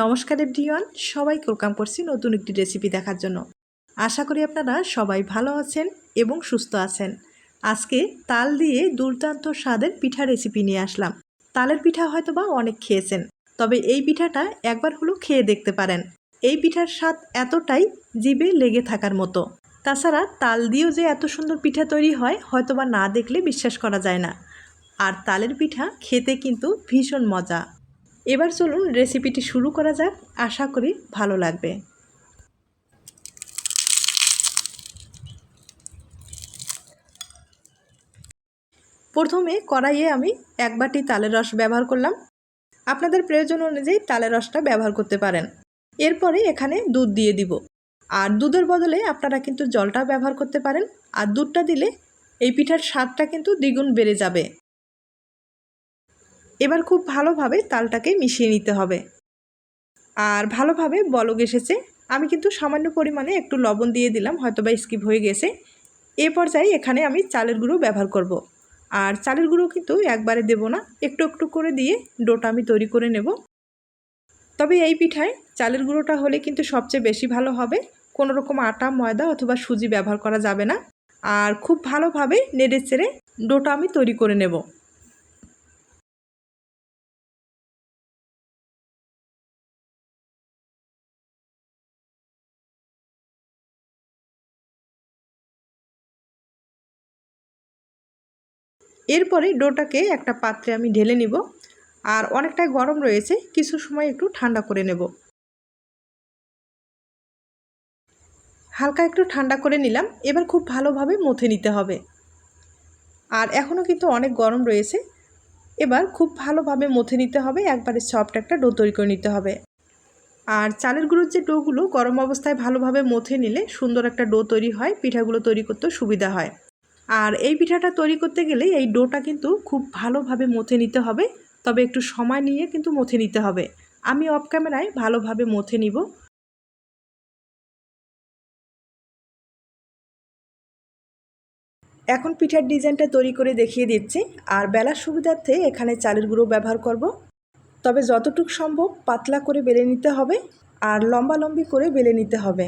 নমস্কার এভরিওয়ান সবাইকে ওয়েলকাম করছি নতুন একটি রেসিপি দেখার জন্য। আশা করি আপনারা সবাই ভালো আছেন এবং সুস্থ আছেন। আজকে তাল দিয়ে দুর্দান্ত স্বাদের পিঠা রেসিপি নিয়ে আসলাম। তালের পিঠা হয়তো বা অনেক খেয়েছেন, তবে এই পিঠাটা একবার হলেও খেয়ে দেখতে পারেন। এই পিঠার স্বাদ এতটাই জিভে লেগে থাকার মতো। তাছাড়া তাল দিয়েও যে এত সুন্দর পিঠা তৈরি হয় হয়তো বা না দেখলে বিশ্বাস করা যায় না। আর তালের পিঠা খেতে কিন্তু ভীষণ মজা। এবার চলুন রেসিপিটি শুরু করা যাক। আশা করি ভালো লাগবে। প্রথমে কড়াইয়ে আমি এক বাটি তালের রস ব্যবহার করলাম। আপনাদের প্রয়োজন অনুযায়ী তালের রসটা ব্যবহার করতে পারেন। এরপরে এখানে দুধ দিয়ে দিব। আর দুধের বদলে আপনারা কিন্তু জলটা ব্যবহার করতে পারেন। আর দুধটা দিলে এই পিঠার স্বাদটা কিন্তু দ্বিগুণ বেড়ে যাবে। এবার খুব ভালোভাবে তালটাকে মিশিয়ে নিতে হবে। আর ভালোভাবে বলক এসেছে। আমি কিন্তু সামান্য পরিমাণে একটু লবণ দিয়ে দিলাম হয়তো বা স্কিপ হয়ে গেছে। এ পর্যায়ে এখানে আমি চালের গুঁড়ো ব্যবহার করব। আর চালের গুঁড়ো কিন্তু একবারে দেব না, একটু একটু করে দিয়ে ডোটা আমি তৈরি করে নেব। তবে এই পিঠায় চালের গুঁড়োটা হলে কিন্তু সবচেয়ে বেশি ভালো হবে। কোনো রকম আটা, ময়দা অথবা সুজি ব্যবহার করা যাবে না। আর খুব ভালোভাবে নেড়ে চেড়ে ডোটা আমি তৈরি করে নেব। এরপরে ডোটাকে একটা পাত্রে আমি ঢেলে নিব আর অনেকটাই গরম রয়েছে, কিছু সময় একটু ঠান্ডা করে নেব। হালকা একটু ঠান্ডা করে নিলাম, এবার খুব ভালোভাবে মথে নিতে হবে। আর এখনও কিন্তু অনেক গরম রয়েছে, এবার খুব ভালোভাবে মথে নিতে হবে, একবারে সফট একটা ডো তৈরি করে নিতে হবে। আর চালের গুঁড়োর যে ডোগুলো গরম অবস্থায় ভালোভাবে মথে নিলে সুন্দর একটা ডো তৈরি হয়, পিঠাগুলো তৈরি করতেও সুবিধা হয়। আর এই পিঠাটা তৈরি করতে গেলে এই ডোটা কিন্তু খুব ভালোভাবে মথে নিতে হবে। তবে একটু সময় নিয়ে কিন্তু মথে নিতে হবে। আমি অফ ক্যামেরায় ভালোভাবে মথে নিব। এখন পিঠার ডিজাইনটা তৈরি করে দেখিয়ে দিচ্ছি। আর বেলার সুবিধার্থে এখানে চালের গুঁড়ো ব্যবহার করব। তবে যতটুক সম্ভব পাতলা করে বেলে নিতে হবে। আর লম্বা লম্বি করে বেলে নিতে হবে।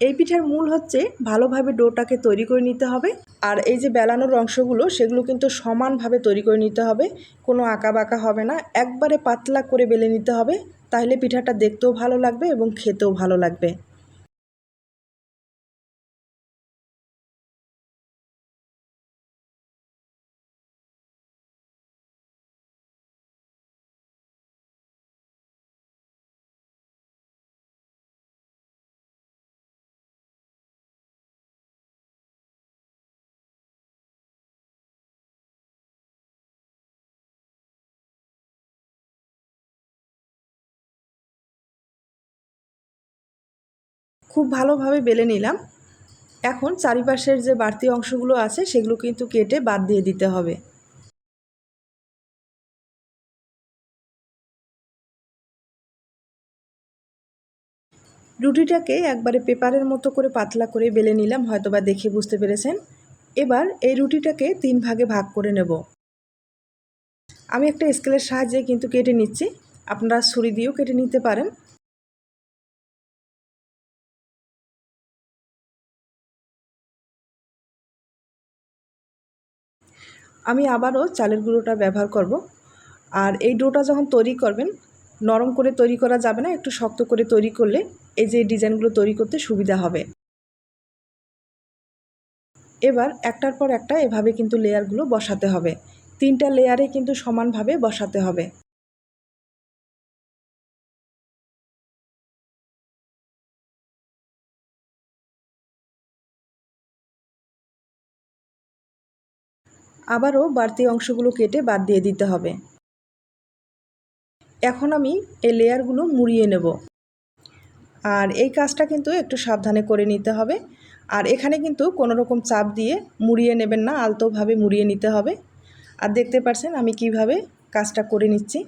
এই পিঠার মূল হচ্ছে ভালোভাবে ডোটাকে তৈরি করে নিতে হবে। আর এই যে বেলানোর অংশগুলো, সেগুলো কিন্তু সমানভাবে তৈরি করে নিতে হবে। কোনো আঁকা বাঁকা হবে না। একবারে পাতলা করে বেলে নিতে হবে। তাহলে পিঠাটা দেখতেও ভালো লাগবে এবং খেতেও ভালো লাগবে। খুব ভালোভাবে বেলে নিলাম। এখন চারিপাশের যে বাড়তি অংশগুলো আছে, সেগুলো কিন্তু কেটে বাদ দিয়ে দিতে হবে। রুটিটাকে একবারে পেপারের মতো করে পাতলা করে বেলে নিলাম হয়তো বা দেখে বুঝতে পেরেছেন। এবার এই রুটিটাকে তিন ভাগে ভাগ করে নেব। আমি একটা স্কেলের সাহায্যে কিন্তু কেটে নিচ্ছি। আপনারা ছুরি দিয়েও কেটে নিতে পারেন। আমি আবারও চালের গুঁড়োটা ব্যবহার করব। আর এই ডোটা যখন তৈরি করবেন, নরম করে তৈরি করা যাবে না, একটু শক্ত করে তৈরি করলে এই যে ডিজাইনগুলো তৈরি করতে সুবিধা হবে। এবার একটার পর একটা এভাবে কিন্তু লেয়ারগুলো বসাতে হবে। তিনটা লেয়ারে কিন্তু সমানভাবে বসাতে হবে। আবারও বাড়তি অংশগুলো কেটে বাদ দিয়ে দিতে হবে। এখন আমি এই লেয়ারগুলো মুড়িয়ে নেব। আর এই কাজটা কিন্তু একটু সাবধানে করে নিতে হবে। আর এখানে কিন্তু কোনো রকম চাপ দিয়ে মুড়িয়ে নেবেন না, আলতোভাবে মুড়িয়ে নিতে হবে। আর দেখতে পারছেন আমি কীভাবে কাজটা করে নিচ্ছি।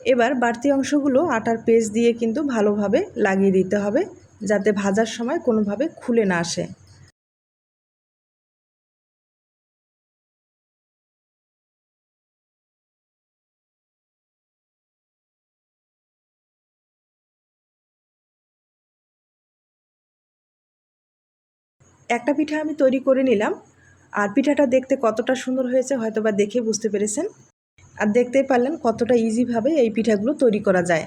এবার বাড়তি অংশগুলো আটার পেস্ট দিয়ে কিন্তু ভালোভাবে লাগিয়ে দিতে হবে, যাতে ভাজার সময় কোনোভাবে খুলে না আসে। একটা পিঠা আমি তৈরি করে নিলাম, আর পিঠাটা দেখতে কতটা সুন্দর হয়েছে হয়তো বা দেখে বুঝতে পেরেছেন। আর দেখতেই পারলেন কতটা ইজিভাবে এই পিঠাগুলো তৈরি করা যায়।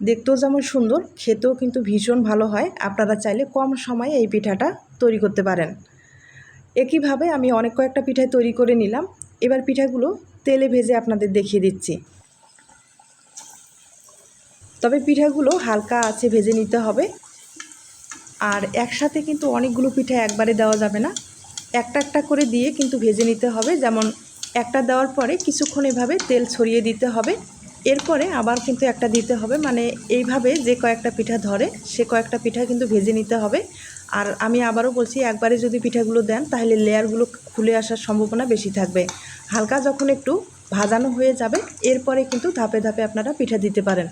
দেখতেও যেমন সুন্দর, খেতেও কিন্তু ভীষণ ভালো হয়। আপনারা চাইলে কম সময়ে এই পিঠাটা তৈরি করতে পারেন। একইভাবে আমি অনেক কয়েকটা পিঠাই তৈরি করে নিলাম। এবার পিঠাগুলো তেলে ভেজে আপনাদের দেখিয়ে দিচ্ছি। তবে পিঠাগুলো হালকা আছে ভেজে নিতে হবে। আর একসাথে কিন্তু অনেকগুলো পিঠা একবারে দেওয়া যাবে না। একটা একটা করে দিয়ে কিন্তু ভেজে নিতে হবে। যেমন একটা দেওয়ার পরে কিছুক্ষণ এভাবে তেল ছড়িয়ে দিতে হবে। এরপরে আবার কিন্তু একটা দিতে হবে। মানে এইভাবে যে কয়েকটা পিঠা ধরে, সে কয়েকটা পিঠা কিন্তু ভেজে নিতে হবে। আর আমি আবারও বলছি, একবারে যদি পিঠাগুলো দেন, তাহলে লেয়ারগুলো খুলে আসার সম্ভাবনা বেশি থাকবে। হালকা যখন একটু ভাজানো হয়ে যাবে, এরপরে কিন্তু ধাপে ধাপে আপনারা পিঠা দিতে পারেন।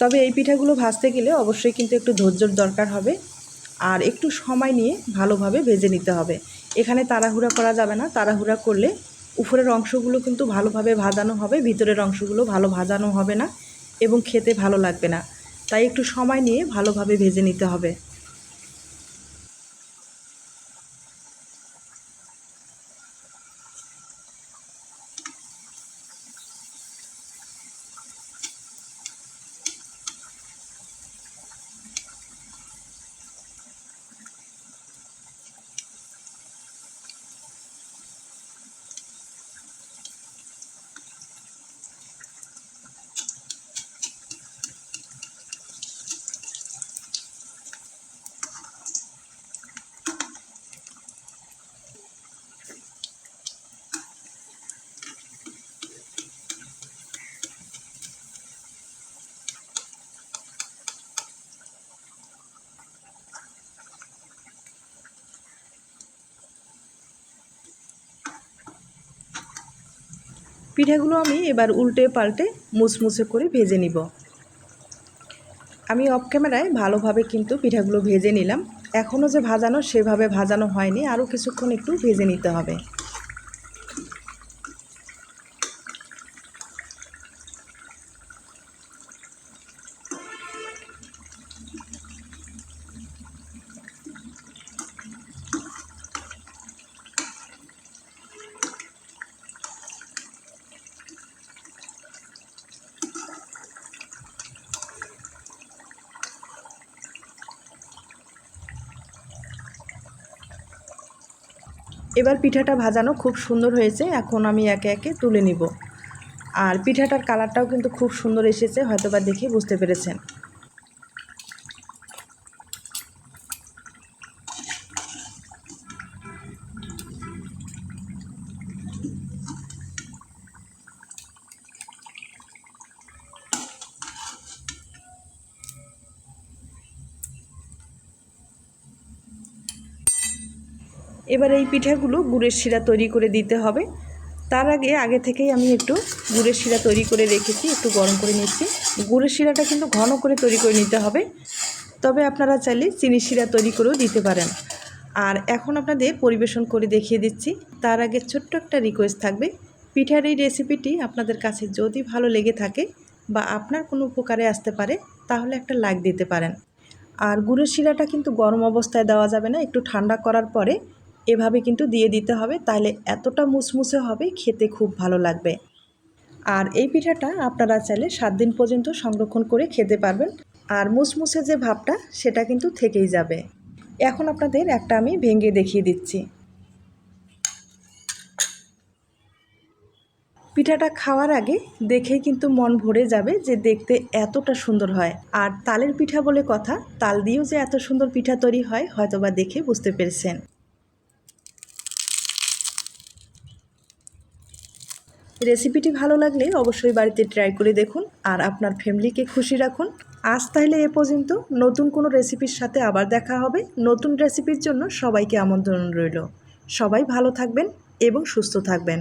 তবে এই পিঠাগুলো ভাজতে গেলে অবশ্যই কিন্তু একটু ধৈর্যর দরকার হবে। আর একটু সময় নিয়ে ভালোভাবে ভেজে নিতে হবে। এখানে তাড়াহুড়া করা যাবে না। তাড়াহুড়া করলে উপরের অংশগুলো কিন্তু ভালোভাবে ভাজানো হবে, ভিতরের অংশগুলো ভালো ভাজানো হবে না এবং খেতে ভালো লাগবে না। তাই একটু সময় নিয়ে ভালোভাবে ভেজে নিতে হবে। পিঠাগুলো আমি এবার উল্টে পাল্টে মুচমুচে করে ভেজে নিব। আমি অফ ক্যামেরায় ভালোভাবে কিন্তু পিঠাগুলো ভেজে নিলাম। এখনও যে ভাজানো সেভাবে ভাজানো হয়নি। আরও কিছুক্ষণ একটু ভেজে নিতে হবে। এবার পিঠাটা ভাজানো খুব সুন্দর হয়েছে, এখন আমি একে একে তুলে নিব। আর পিঠাটার কালারটাও কিন্তু খুব সুন্দর এসেছে, হয়তোবা দেখে বুঝতে পেরেছেন। এবার এই পিঠাগুলো গুড়ের শিরা তৈরি করে দিতে হবে। তার আগে আগে থেকেই আমি একটু গুড়ের শিরা তৈরি করে রেখেছি, একটু গরম করে নিচ্ছি। গুড়ের শিরাটা কিন্তু ঘন করে তৈরি করে নিতে হবে। তবে আপনারা চাইলে চিনি শিরা তৈরি করেও দিতে পারেন। আর এখন আপনাদের পরিবেশন করে দেখিয়ে দিচ্ছি। তার আগে ছোট্ট একটা রিকোয়েস্ট থাকবে। পিঠার এই রেসিপিটি আপনাদের কাছে যদি ভালো লেগে থাকে বা আপনার কোনো উপকারে আসতে পারে, তাহলে একটা লাইক দিতে পারেন। আর গুড়ের শিরাটা কিন্তু গরম অবস্থায় দেওয়া যাবে না, একটু ঠান্ডা করার পরে এভাবে কিন্তু দিয়ে দিতে হবে, তাহলে এতটা মুসমুসে হবে, খেতে খুব ভালো লাগবে। আর এই পিঠাটা আপনারা চাইলে সাত দিন পর্যন্ত সংরক্ষণ করে খেতে পারবেন, আর মুসমুসে যে ভাবটা, সেটা কিন্তু থেকেই যাবে। এখন আপনাদের একটা আমি ভেঙে দেখিয়ে দিচ্ছি। পিঠাটা খাওয়ার আগে দেখেই কিন্তু মন ভরে যাবে যে দেখতে এতটা সুন্দর হয়। আর তালের পিঠা বলে কথা, তাল দিয়েও যে এত সুন্দর পিঠা তৈরি হয়, হয়তোবা দেখে বুঝতে পেরেছেন। রেসিপিটি ভালো লাগলে অবশ্যই বাড়িতে ট্রাই করে দেখুন আর আপনার ফ্যামিলিকে খুশি রাখুন। আজ তাহলে এ পর্যন্ত। নতুন কোনো রেসিপির সাথে আবার দেখা হবে। নতুন রেসিপির জন্য সবাইকে আমন্ত্রণ রইল। সবাই ভালো থাকবেন এবং সুস্থ থাকবেন।